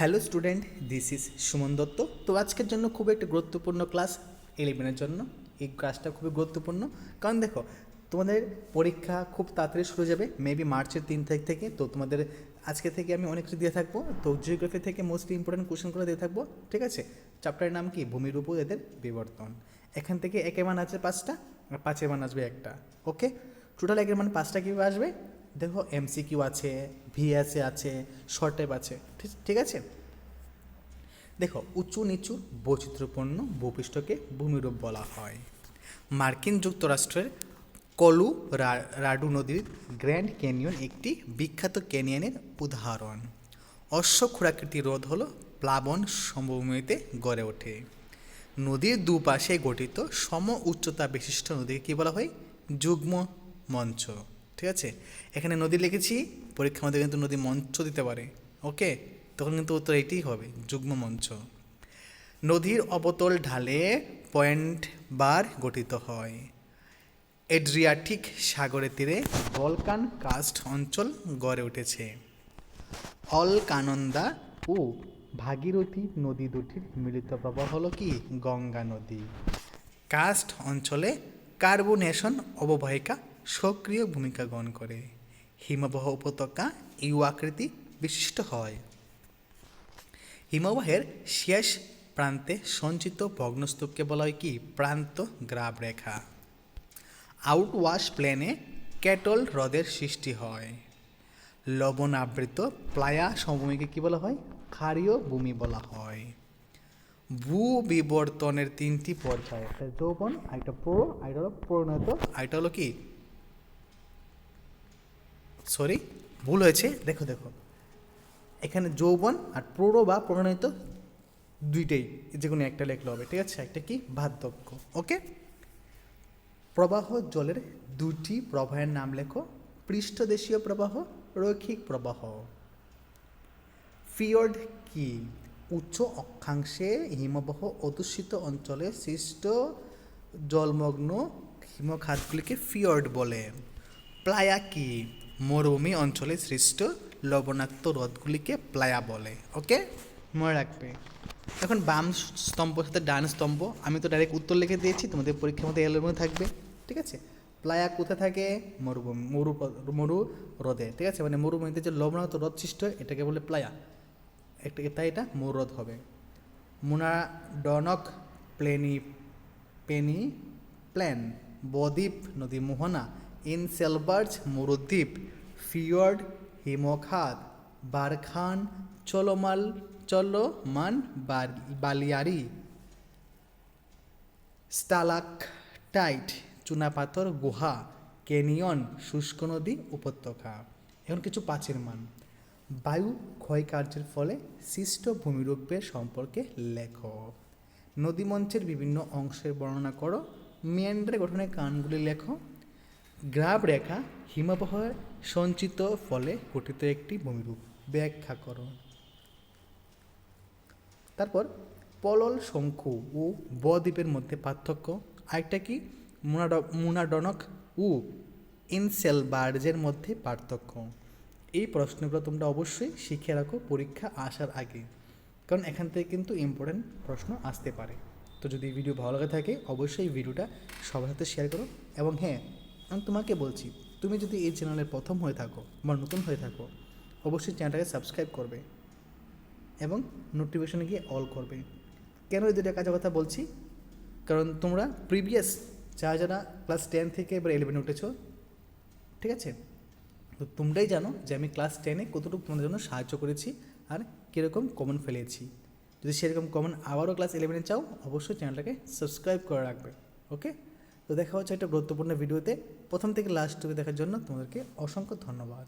Hello student, this is Suman Dutta. তো আজকের জন্য খুব একটা গুরুত্বপূর্ণ ক্লাস ইলেভেনের জন্য। এই ক্লাসটা খুবই গুরুত্বপূর্ণ। কারণ দেখো, তোমাদের পরীক্ষা খুব তাড়াতাড়ি শুরু যাবে মেবি মার্চের তিন তারিখ থেকে। তো তোমাদের আজকে থেকে আমি অনেক কিছু দিয়ে থাকব। তো জিওগ্রাফি থেকে মোস্ট ইম্পর্টেন্ট কোশ্চেনগুলো দিয়ে থাকব, ঠিক আছে? চ্যাপ্টারের নাম কি? ভূমির উপর এদের বিবর্তন। এখান থেকে একের মান আছে পাঁচটা, আর পাঁচের মান আসবে একটা ওকে টোটাল একের মান পাঁচটা কীভাবে আসবে? দেখো এমসিকিউ আছে ভিএসএ আছে শর্ট আছে, ঠিক- আছে? দেখো, উঁচু নিচু বৈচিত্র্যপূর্ণ ভূপৃষ্ঠকে ভূমিরূপ বলা হয়। মার্কিন যুক্তরাষ্ট্রের কলু রাডু নদীর গ্র্যান্ড ক্যানিয়ন একটি বিখ্যাত ক্যানিয়নের উদাহরণ। অশ্ব অশ্বক্ষুরাকৃতি হ্রদ হল প্লাবন সমভূমিতে গড়ে ওঠে। নদীর দুপাশে গঠিত সম উচ্চতা বিশিষ্ট নদীকে কী বলা হয়? যুগ্ম মঞ্চ। ঠিক আছে? এখানে নদী লিখেছি, পরীক্ষার মধ্যে কিন্তু নদী মঞ্চ দিতে পারে, ওকে? তখন কিন্তু উত্তর এটিই হবে, যুগ্ম মঞ্চ। নদীর অবতল ঢালে পয়েন্ট বার গঠিত হয়। এড্রিয়াটিক সাগরের তীরে বলকান কাস্ট অঞ্চল গড়ে উঠেছে। অলকানন্দা ও ভাগীরথী নদী দুটির মিলিত প্রবাহ হলো কি? গঙ্গা নদী। কাস্ট অঞ্চলে কার্বনেশন অববাহিকা সক্রিয় ভূমিকা গ্রহণ করে। হিমবাহ উপত্যকা ইউ আকৃতি বিশিষ্ট হয়। হিমবাহের শেষ প্রান্তে সঞ্চিত ভগ্নস্তূপকে বলা হয় কি? প্রান্ত গ্রাব রেখা। আউটওয়াশ প্লেনে ক্যাটল হ্রদের সৃষ্টি হয়। লবণ আবৃত প্লায়া সমভূমিকে কী বলা হয়? ক্ষারীয় ভূমি বলা হয়। ভূ বিবর্তনের তিনটি পর্যায়, একটা যৌবন, আরেকটা প্রো, আরেকটা হলো পরিণত। আরেকটা হলো কি? সরি, ভুল হয়েছে। দেখো দেখো। এখানে যৌবন আর প্রৌঢ় বা প্রণয়িত দুইটাই যে কোনো একটা লেখলে হবে, ঠিক আছে? একটা কি? বার্ধক্য, ওকে? প্রবাহ জলের দুটি প্রবাহের নাম লেখো। পৃষ্ঠদেশীয় প্রবাহ, রৈখিক প্রবাহ। ফিয়র্ড কি? উচ্চ অক্ষাংশে হিমবাহ অধ্যুষিত অঞ্চলে সৃষ্ট জলমগ্ন হিমখাতগুলিকে ফিয়র্ড বলে। প্লায়া কি? মরুভূমি অঞ্চলে সৃষ্ট লবণাক্ত হ্রদগুলিকে প্লায়া বলে ওকে মনে রাখবে। এখন বাম স্তম্ভ সাথে ডান স্তম্ভ, আমি তো ডাইরেক্ট উত্তর লিখে দিয়েছি, তোমাদের পরীক্ষার মধ্যে এলোর মধ্যে থাকবে, ঠিক আছে? প্লায়া কোথায় থাকে? মরুভূমি, মরু মরু হ্রদে, ঠিক আছে? মানে মরুভূমিতে যে লবণাক্ত হ্রদ সৃষ্ট, এটাকে বলে প্লায়া। একটা, তাই এটা মরুহ্রদ হবে। মুনাডনক প্লেনি, পেনি প্ল্যান বদ্বীপ নদী মোহনা ইনসেলবার্জ মরুদ্বীপ ফিয়র্ড হিমখাত বারখান, চলমাল, চলমান বালিয়ারি, স্টালাকটাইট, চুনাপাথর গুহা, ক্যানিয়ন, শুষ্ক নদী উপত্যকা। এখন কিছু পাঁচের মান। বায়ু ক্ষয়কার্যের ফলে সৃষ্ট ভূমিরূপের সম্পর্কে লেখ। নদীমঞ্চের বিভিন্ন অংশের বর্ণনা করো। মিয়ান্ডার গঠনের কানগুলি লেখো। গ্রাব রেখা হিমবাহ সঞ্চিত ফলে গঠিত একটি ভূমিরূপ। ব্যাখ্যা করো। তারপর পলল শঙ্কু ও বদ্বীপের মধ্যে পার্থক্য। আরেকটা কি? মুনাড, মুনাডনক ও ইনসেলবার্জের মধ্যে পার্থক্য। এই প্রশ্নগুলো তোমরা অবশ্যই শিখে রাখো পরীক্ষা আসার আগে, কারণ এখান থেকে কিন্তু ইম্পর্টেন্ট প্রশ্ন আসতে পারে। তো যদি ভিডিও ভালো লাগে থাকে, অবশ্যই ভিডিওটা সবার সাথে শেয়ার করো। এবং হ্যাঁ আমি তোমাকে বলছি, তুমি যদি এই চ্যানেলের প্রথম হয়ে থাকো বা নতুন হয়ে থাকো, অবশ্যই চ্যানেলটাকে সাবস্ক্রাইব করবে এবং নোটিফিকেশনে গিয়ে অল করবে। কেন এই দুটো কাজের কথা বলছি? কারণ তোমরা প্রিভিয়াস যারা যারা ক্লাস টেন থেকে এবার ইলেভেনে উঠেছো, ঠিক আছে? তো তোমরাই জানো যে আমি ক্লাস টেনে কতটুকু তোমাদের জন্য সাহায্য করেছি আর কীরকম কমন ফেলেছি। যদি সেরকম কমন আবারও ক্লাস ইলেভেনে চাও, অবশ্যই চ্যানেলটাকে সাবস্ক্রাইব করে রাখবে ওকে তো দেখা হচ্ছে একটা গুরুত্বপূর্ণ ভিডিওতে। প্রথম থেকে লাস্ট দেখার জন্য তোমাদেরকে অসংখ্য ধন্যবাদ।